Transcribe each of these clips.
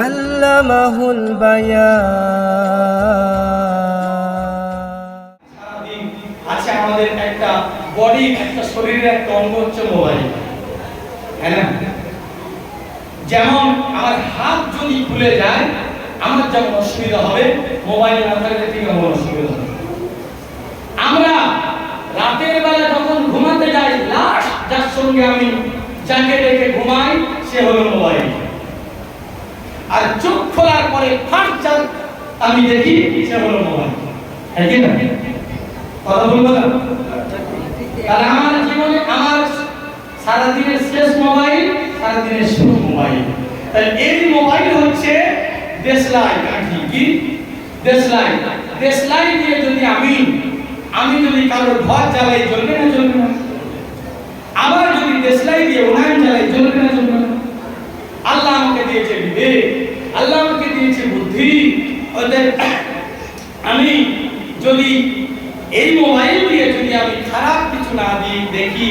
আল্লামাহুল আছে আমাদের একটা বডি একটা শরীরের একটা অঙ্গ হচ্ছে মোবাইল হ্যাঁ যেমন আমার হাত যদি খুলে যায় আমার যেমন অসুবিধা হবে মোবাইল না থাকলে ঠিক আমার অসুবিধা হবে। আমরা রাতের বেলা যখন ঘুমাতে যাই লাস্ট যার সঙ্গে আমি যাকে ডেকে ঘুমাই সে হলো মোবাইল। আর চোখ খোলার পরে ফার্স্ট আমি দেখি সে হলো মোবাইল। না? কথা বলব না? তাহলে আমার জীবনে আমার সারাদিনের শেষ মোবাইল, সারাদিনের শুরু মোবাইল। তাহলে এই মোবাইল হচ্ছে দেশলাই কাঠি, কি? দেশলাই। দেশলাই দিয়ে যদি আমি আমি যদি কারোর ঘর জ্বালাই জ্বলবে না না দেশলাই দিয়ে উনান জ্বালাই জ্বলবে না জ্বলবে না। আল্লাহ আমাকে দিয়েছে বিবেক, আল্লাহ আমাকে দিয়েছে বুদ্ধি। অতএব আমি যদি এই মোবাইল দিয়ে যদি আমি খারাপ কিছু না দিই, দেখি,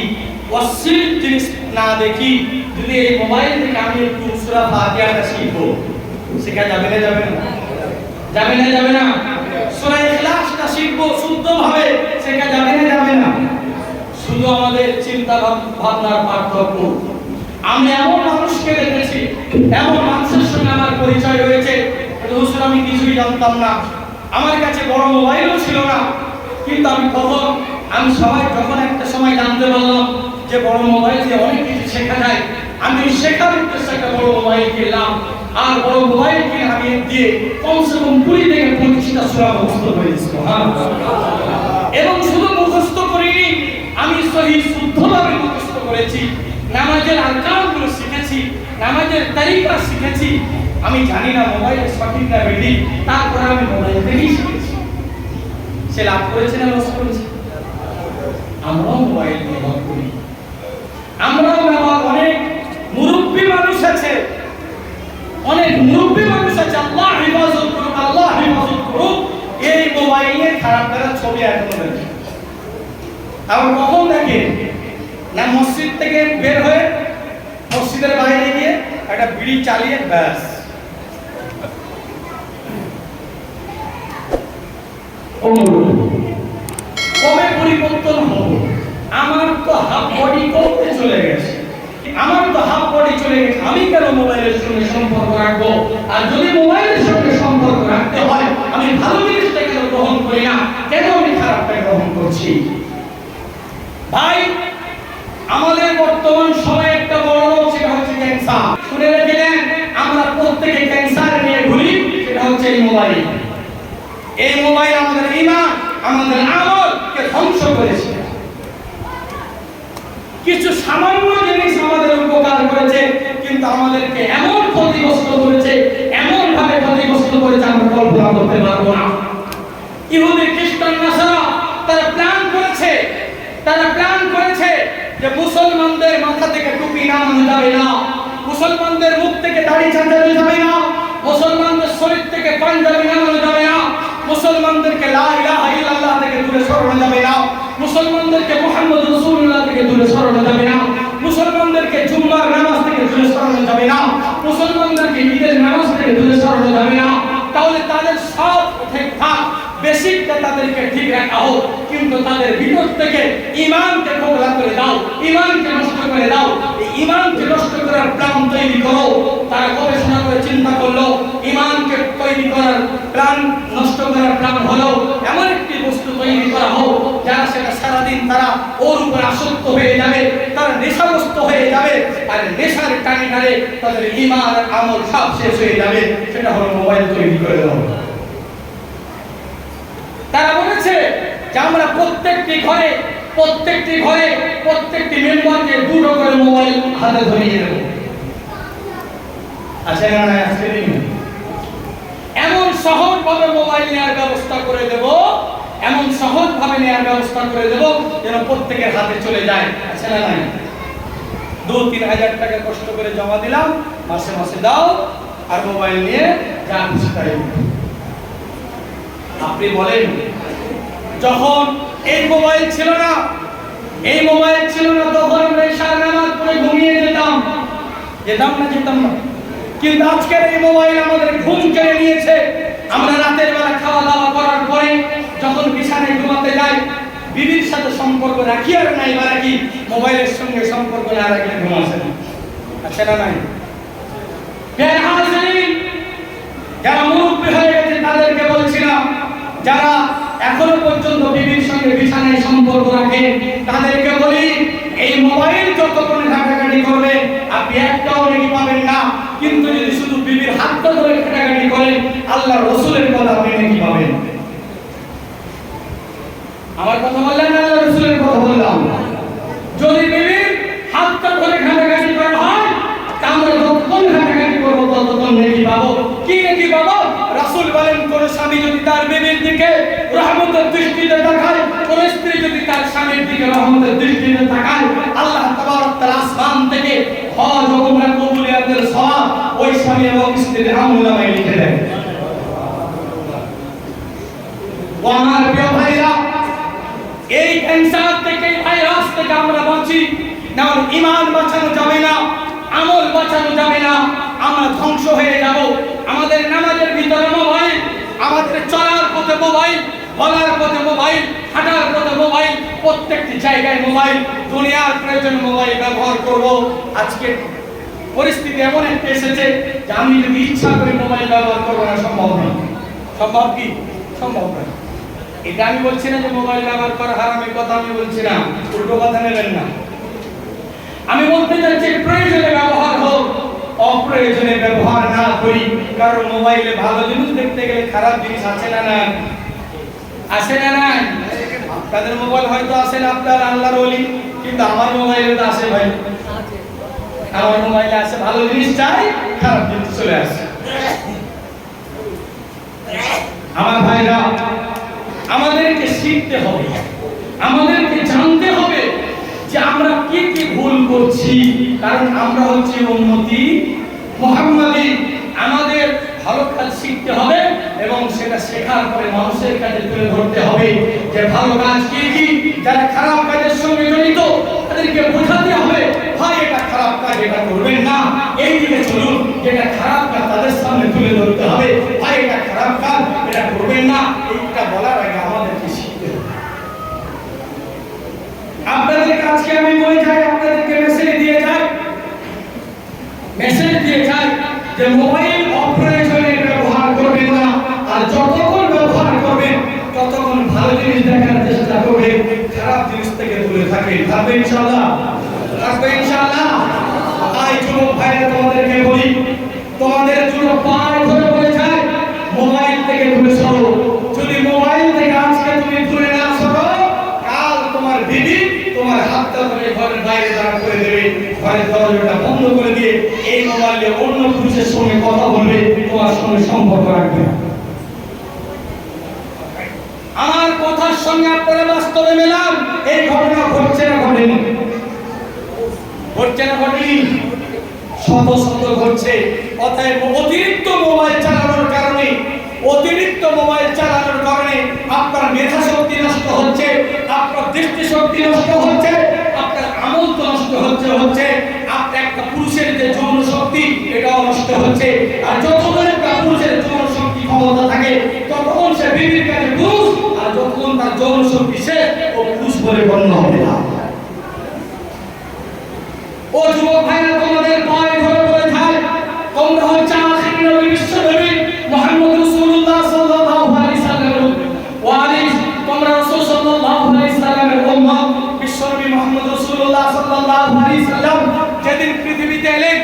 অশ্লীল জিনিস না দেখি, যদি এই মোবাইল থেকে আমি একটু সূরা ফাতিহাটা শিখব, শেখা যাবে না যাবে না? যাবে না যাবে না? সূরা ইখলাসটা শিখব শুদ্ধভাবে, শেখা যাবে না যাবে না? শুধু আমাদের চিন্তা ভাবনার পার্থক্য। আমি এমন মানুষকে দেখেছি, এমন মানুষের সঙ্গে আমার পরিচয় হয়েছে হুসুর আমি কিছুই জানতাম না। আমার কাছে বড় মোবাইলও ছিল না, কিন্তু আমি তখন, আমি সবাই যখন একটা সময় জানতে পারলাম যে বড় মোবাইল দিয়ে অনেক কিছু শেখা যায়, আমি শেখার উদ্দেশ্যে একটা বড় মোবাইল কিনলাম। আর বড় মোবাইল কিনে আমি দিয়ে কমসে কম কুড়ি থেকে পঁচিশটা সুরা মুখস্থ হয়েছিল হ্যাঁ এবং শুধু শুদ্ধভাবে মুখস্থ করেছি। নামাজের শিখেছি, নামাজের তারিকা শিখেছি। আমি জানি না মোবাইলের সঠিক না তারপরে আমি মোবাইল থেকেই শিখেছি। সে লাভ করেছে না লস করেছে? আমরাও মোবাইল ব্যবহার করি। আমরাও ব্যবহার অনেক মুরব্বী মানুষ আছে। অনেক মুরব্বী মানুষ আছে। আল্লাহ করুক আল্লাহ করুক। এই মোবাইলে খারাপ খারাপ ছবি এখনও আবার কখন দেখে? না, মসজিদ থেকে বের হয়ে মসজিদের বাইরে গিয়ে একটা বিড়ি চালিয়ে ব্যাস। কবে পরিবর্তন হব আমার তো হাফ বডি করতে চলে গেছে। আমার তো হাফ বডি চলে গেছে। আমি কেন মোবাইলের সঙ্গে সম্পর্ক রাখব? আর যদি মোবাইলের সঙ্গে সম্পর্ক রাখতে হয়, আমি ভালো জিনিসটা কেন গ্রহণ করি না। কেন আমি খারাপটা গ্রহণ করছি? ভাই, আমাদের বর্তমান সময়ে একটা বড় রোগ সেটা হচ্ছে ক্যান্সার শুনে রেখেলেন আমরা প্রত্যেকে ক্যান্সার নিয়ে ঘুরি সেটা হচ্ছে এই মোবাইল এই মোবাইল আমাদের ইমান আমাদের আমলকে ধ্বংস করেছে। কিছু সামান্য জিনিস আমাদের উপকার করেছে, কিন্তু আমাদেরকে এমন ক্ষতিগ্রস্ত করেছে এমন ভাবে ক্ষতিগ্রস্ত করেছে, আমরা কল্পনা করতে পারব না। ইহুদি খ্রিস্টান নাসারা তারা প্ল্যান করেছে তারা প্ল্যান করেছে যে মুসলমানদের মাথা থেকে টুপি নামানো যাবে না। মুসলমানদের মুখ থেকে দাড়ি চাঁচানো যাবে না। মুসলমানদের শরীর থেকে পাঞ্জাবি নামানো যাবে না। মুসলমানদেরকে লা ইলাহা থেকে দূরে সরানো যাবে না। মুসলমানদেরকে মুহাম্মদ রাসূলুল্লাহ থেকে দূরে সরানো যাবে না। মুসলমানদেরকে জুম্মার নামাজ থেকে দূরে সরানো যাবে না। মুসলমানদেরকে ঈদের নামাজ থেকে দূরে সরানো যাবে না। তাহলে তাদের সব থাক বেসিকটা তাদেরকে ঠিক রাখা হোক। কিন্তু তাদের ভিতর থেকে ইমানকে খোলা করে দাও, ইমানকে নষ্ট করে দাও। ইমানকে নষ্ট করার প্ল্যান তৈরি করো। তারা গবেষণা করে চিন্তা করল, ইমানকে তৈরি করার প্ল্যান নষ্ট করার প্ল্যান হলো এমন একটি বস্তু তৈরি করা হোক যারা সেটা সারাদিন তারা ওর উপর আসক্ত হয়ে যাবে, তারা নেশাগ্রস্ত হয়ে যাবে, আর নেশার টানে টানে তাদের ইমান আমল সব শেষ হয়ে যাবে। সেটা হলো মোবাইল তৈরি করে দেওয়া। তারা বলেছে আমরা প্রত্যেকটি ঘরে প্রত্যেকটি ঘরে, প্রত্যেকটি মেম্বারকে দুটো করে মোবাইল হাতে ধরিয়ে দেব। আছে না না এমন সহজ ভাবে মোবাইল নেওয়ার ব্যবস্থা করে দেব, এমন সহজ ভাবে নেওয়ার ব্যবস্থা করে দেব যেন প্রত্যেকের হাতে চলে যায়। আছে না নাই? দু, তিন হাজার টাকা কষ্ট করে জমা দিলাম, মাসে মাসে দাও, আর মোবাইল নিয়ে যা খুশি আপনি বলেন যখন এই মোবাইল ছিল না, এই মোবাইল ছিল না, তখন আমরা ইশার নামাজ পড়ে ঘুমিয়ে যেতাম। যেতাম না যেতাম না। কিন্তু আজকের এই মোবাইল আমাদের ঘুম কেড়ে নিয়েছে। আমরা রাতের বেলা খাওয়া দাওয়া করার পরে যখন বিছানায় ঘুমাতে যাই, বিবির সাথে সম্পর্ক রাখি আর নাই বা রাখি মোবাইলের সঙ্গে সম্পর্ক না রাখলে ঘুম না। আছে না নাই? যারা মুরব্বী হয়ে গেছে, তাদেরকে বলছিলাম, যারা এখনও পর্যন্ত বিবির সঙ্গে বিছানায় সম্পর্ক রাখে। তাদেরকে বলি, এই মোবাইল যতক্ষণ ঘাটাঘাটি করবে, আপনি একটাও নাকি পাবেন না। কিন্তু যদি শুধু বিবির হাতটা ধরে ঘাটাঘাটি করেন আল্লাহ রসুলের কথা আপনি নাকি পাবেন? আমার কথা বললেন আল্লাহ রসুলের কথা বললাম যদি বিবির হাতটা ধরে ঘাটাঘাটি করা হয় তা আমরা যতক্ষণ ঘাটাঘাটি করব ততক্ষণ নেকি পাবো কি নেকি পাবো রাসূল বলেন কোন স্বামী যদি তার বিবির দিকে রহমতের দৃষ্টিতে তাকায়, কোন স্ত্রী যদি তার স্বামীর দিকে রহমতের দৃষ্টিতে তাকায়, আল্লাহ তাবারক তাআলা আসমান থেকে হজ ও কবুলিয়াতের সওয়াব ওই স্বামী এবং স্ত্রীর আমলনামায় লিখে দেয়। আমার প্রিয় ভাইরা, এই ক্যান্সার থেকে ভাইরাস থেকে আমরা বাঁচি। না ইমান বাঁচানো যাবে না, আমল বাঁচানো যাবে না, আমরা ধ্বংস হয়ে যাব। আমাদের নামাজের ভিতরে মোবাইল, আমাদের চলার পথে মোবাইল বলার পথে মোবাইল, হাঁটার পথে মোবাইল, প্রত্যেকটি জায়গায় মোবাইল, দুনিয়ার প্রয়োজন মোবাইল ব্যবহার করব। আজকে পরিস্থিতি এমন একটা এসেছে যে আমি যদি ইচ্ছা করে মোবাইল ব্যবহার করব না, সম্ভব নয়। সম্ভব কি? সম্ভব নয়। এটা আমি বলছি না যে মোবাইল ব্যবহার করা হারামের কথা, আমি বলছি না। উল্টো কথা নেবেন না। আমি বলতে চাচ্ছি প্রয়োজনে ব্যবহার হোক, অপ্রয়োজনে ব্যবহার না করি। কারণ মোবাইলে ভালো জিনিস দেখতে গেলে খারাপ জিনিস আছে না না আছে না না তাদের মোবাইল হয়তো আসে না আপনার আল্লাহর ওলি, কিন্তু আমার মোবাইলে তো আসে ভাই। আমার মোবাইলে আসে, ভালো জিনিস চাই, খারাপ জিনিস চলে আসে। আমার ভাইরা, আমাদেরকে শিখতে হবে, আমাদেরকে জানতে হবে যে আমরা কি কি ভুল করছি, কারণ আমরা হচ্ছে উন্নতি মোহাম্মদী। আমাদের ভালো কাজ শিখতে হবে এবং সেটা শেখার পরে মানুষের কাছে তুলে ধরতে হবে যে ভালো কাজ কি কি? যারা খারাপ কাজের সঙ্গে জড়িত, তাদেরকে বোঝাতে হবে, ভাই, এটা খারাপ কাজ, এটা করবেন না। এই দিকে চলুন, যেটা খারাপ কাজ তাদের সামনে তুলে ধরতে হবে, ভাই, এটা খারাপ কাজ, এটা করবেন না এইটা বলার আগে আমাদেরকে শিখতে হবে আপনাদের কাছে আমি বলে যাই আপনাদেরকে মেসেজ দিয়ে যাই মেসেজ দিয়ে যাই যে মোবাইল অপ্রয়োজনে ব্যবহার করবেন না আর যতক্ষণ ব্যবহার করবেন ততক্ষণ ভালো জিনিস দেখার চেষ্টা করবেন খারাপ জিনিস থেকে থাকবে ইনশাআল্লাহ থাকবে ইনশাআল্লাহ আই যুবক ভাইরা তোমাদেরকে বলি, তোমাদের জন্য পায়ে ধরে বলে যায়, মোবাইল থেকে দূরে সরো যদি মোবাইল থেকে আজকে তুমি দূরে না সরো, কাল তোমার দিদি তোমার হাতটা ধরে ঘরের বাইরে দাঁড়া করে দেবে, ঘরের দরজাটা বন্ধ করে দিয়ে এই মোবাইলে অন্য পুরুষের সঙ্গে কথা বলবে, তোমার সঙ্গে সম্পর্ক রাখবে। আমার কথার সঙ্গে আপনারা বাস্তবে মেলান। এই ঘটনা ঘটছে না ঘটেনি? ঘটছে না ঘটেনি? শত শত ঘটছে। অতএব অতিরিক্ত মোবাইল চালানোর কারণে, অতিরিক্ত মোবাইল চালানোর কারণে আপনার মেধা শক্তি নষ্ট হচ্ছে, আপনার দৃষ্টি শক্তি নষ্ট হচ্ছে, আপনার আমল তো নষ্ট হচ্ছে হচ্ছে, আপনার একটা পুরুষের যে যৌন শক্তি এটাও নষ্ট হচ্ছে। আর যতক্ষণ একটা পুরুষের যৌন শক্তি ক্ষমতা থাকে ততক্ষণ সে বিবির কাছে পুরুষ আর যতক্ষণ তার যৌন শক্তি শেষ ও পুরুষ বলে গণ্য হবে না ও যুবক ভাইরা তোমাদের পায়ে ধরে বলে থাক তোমরা হচ্ছে আখির নবী বিশ্ব নবী মুহাম্মদ রাসূলুল্লাহ সাল্লাল্লাহু আলাইহি সাল্লামের ওয়ারিস তোমরা রাসূল সাল্লাল্লাহু আলাইহি সাল্লামের উম্মত বিশ্ব নবী মুহাম্মদ রাসূলুল্লাহ সাল্লাল্লাহু আলাইহি সাল্লাম যেদিন পৃথিবীতে এলেন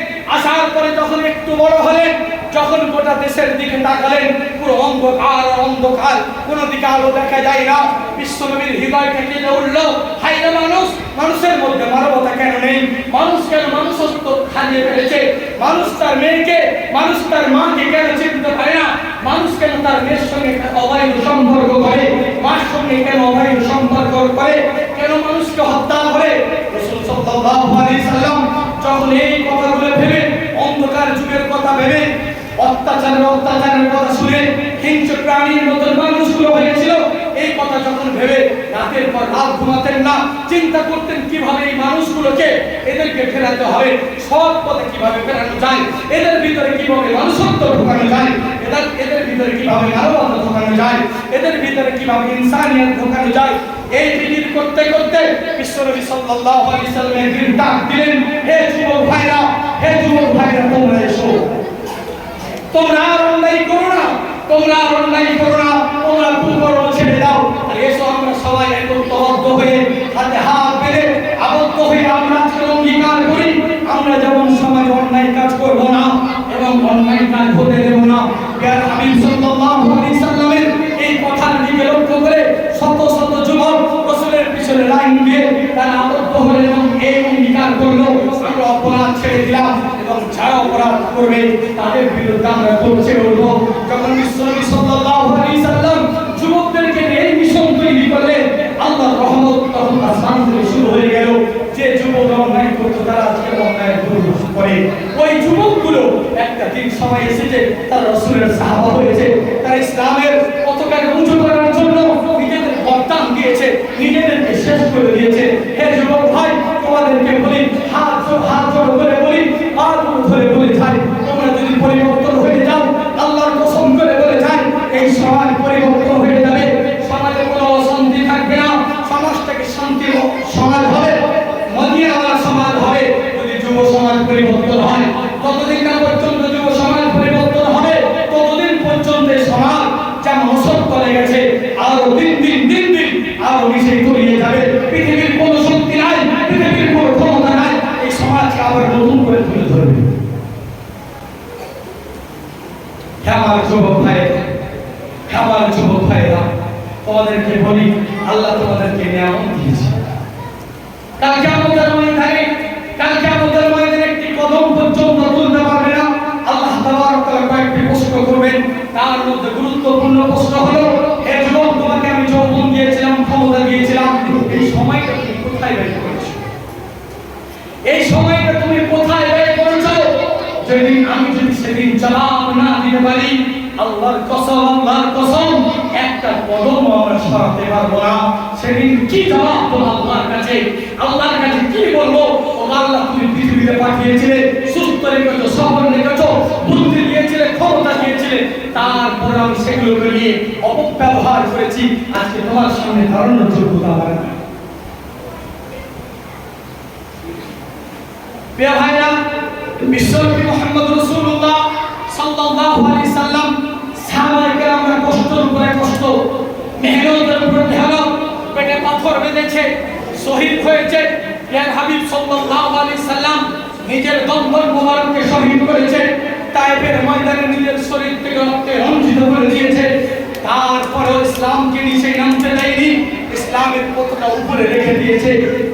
আসার পরে যখন একটু বড় হলেন, যখন গোটা দেশের দিকে তাকালেন, পুরো অন্ধকার আর অন্ধকার, কোনো দিকে আলো দেখা যায় না। বিশ্বনবীর হৃদয়টা কেঁদে উঠল হাই রে মানুষ, মানুষের মধ্যে মানবতা কেন নেই? মানুষ কেন মানুষত্ব হারিয়ে ফেলেছে? মানুষ তার মেয়েকে, মানুষ তার মাকে কেন চিনতে পারে না? মানুষ কেন তার মেয়ের সঙ্গে অবৈধ সম্পর্ক করে? মার সঙ্গে কেন অবৈধ সম্পর্ক করে? কেন মানুষকে হত্যা করে? অত্যাচারের অত্যাচারের কথা শুনে হিংস্র প্রাণীর মতো মানুষগুলো হয়েছিল। এই কথা যখন ভেবে রাতের পর রাত ঘুমাতেন না, চিন্তা করতেন কীভাবে এই মানুষগুলোকে এদেরকে ফেরাতে হবে, সৎ পথে কীভাবে ফেরানো যায়, এদের ভিতরে কীভাবে মানুষত্ব ঢোকানো যায়, এদের এদের ভিতরে কীভাবে মানবতা ঢোকানো যায়, এদের ভিতরে কীভাবে ইনসানিয়ত ঢোকানো যায়, এই ফিকির করতে করতে বিশ্বনবী সাল্লাল্লাহু আলাইহি সাল্লাম একদিন ডাক দিলেন, হে যুবক ভাইরা, হে যুবক ভাইরা, তোমরা তোমরা আর অন্যায় করো না। তোমরা আর অন্যায় করো না। তোমরা কুকর্ম ছেড়ে দাও। আর এসো আমরা সবাই একত্রবদ্ধ হয়ে হাতে হাত বেঁধে আবদ্ধ হয়ে আমরা অঙ্গীকার করি। আমরা যেমন সমাজে অন্যায় কাজ করব না এবং অন্যায় কাজ হতে দেব না। হাবিব সাল্লাল্লাহু আলাইহি সাল্লামের এই কথার দিকে লক্ষ্য করে শত শত করবে তাদের বিরুদ্ধে আমরা করছে উঠবো যখন বিশ্বনবী সাল্লাল্লাহু আলাইহি সাল্লাম যুবকদেরকে এই মিশন তৈরি করলেন, আল্লাহর রহমত তখন আসমান থেকে শুরু হয়ে গেল। যে যুবক অন্যায় করতো, তারা আজকে অন্যায় করে। ওই যুবকগুলো একটা দিন সময় এসেছে, তারা রসুলের সাহাবা হয়েছে, তারা ইসলামের পতাকাকে উঁচু করার জন্য নিজেদের বরদান দিয়েছে, নিজেদেরকে শেষ করে দিয়েছে। হে যুবক ভাই, তোমাদেরকে বলি, হাত হাত জোড় করে বলি হাত ধরে বলে যাই তোমরা যদি পরিবর্তন হয়ে যাও আল্লাহর কসম করে বলে যাই এই সমাজ পরিবর্তন হয়ে যাবে সমাজে কোনো অশান্তি থাকবে না সমাজটাকে শান্তি সমাজ হবে মদিনাওয়ালা সমাজ হবে যদি যুব সমাজ পরিবর্তন হয় ততদিন না পর্যন্ত যুব সমাজ পরিবর্তন হবে? ততদিন পর্যন্ত সমাজ যেমন অসৎ করে গেছে? আরও দিন দিন দিন দিন আরও নিচে তলিয়ে যাবে। পৃথিবীর কোনো শক্তি নাই, পৃথিবীর কোনো ক্ষমতা নাই। এই সমাজকে আবার নতুন করে তুলে ধরবে। হে আমার যুবক ভাই হে আমার যুবক ভাইরা, তোমাদেরকে বলি, আল্লাহ তোমাদেরকে নিয়ামত দিয়েছে। কালকে আমাদের ময়দানে কালকে তার মধ্যে গুরুত্বপূর্ণ প্রশ্ন হলো, হে যুবক, তোমাকে আমি যৌবন দিয়েছিলাম, ক্ষমতা দিয়েছিলাম, এই সময়টা তুমি কোথায় ব্যয় করেছ? এই সময়টা তুমি কোথায় ব্যয় করেছ? যেদিন আমি যদি সেদিন জবাব না দিতে পারি, আল্লাহর কসম আল্লাহর কসম, একটা কদম আমরা সরাতে পারব না। সেদিন কি জবাব দেবো আল্লাহর কাছে? আল্লাহর কাছে কি বলব? আল্লাহ তুমি পৃথিবীতে পাঠিয়েছিলে, সুস্থ রেখেছো সবল তারপর আমি সেগুলোকে নিয়ে অপব্যবহার করেছি। আজকে তোমার সামনে দাঁড়ানোর যোগ্যতা আমার। বেঁধেছে, শহীদ হয়েছে। হাবিব সাল্লাম নিজের দম্বল মোবারককে শহীদ করেছে। তাইফের ময়দানে নিজের শরীর থেকে রক্তে রঞ্জিত করে দিয়েছে। তারপরেও ইসলামকে নিচে নামতে দেয়নি। ইসলামের পতাকা উপরে রেখে দিয়েছে।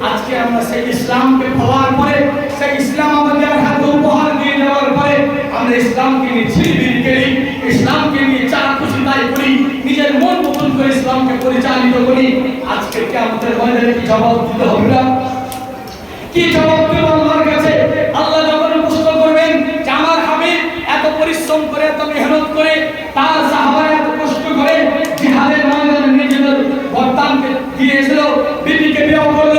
আজকে আমরা সেই ইসলামকে পাওয়ার পরে সেই ইসলাম আমাদের হাতে উপহার দিয়ে যাওয়ার পরে আমরা ইসলামকে নিয়ে ছিলিবিলি করি, ইসলামকে নিয়ে চা খুশি তাই করি, নিজের মন মতন করে ইসলামকে পরিচালিত করি। আজকে কি আমাদের ময়দানে কি জবাব দিতে হবে না? কি জবাব দেব?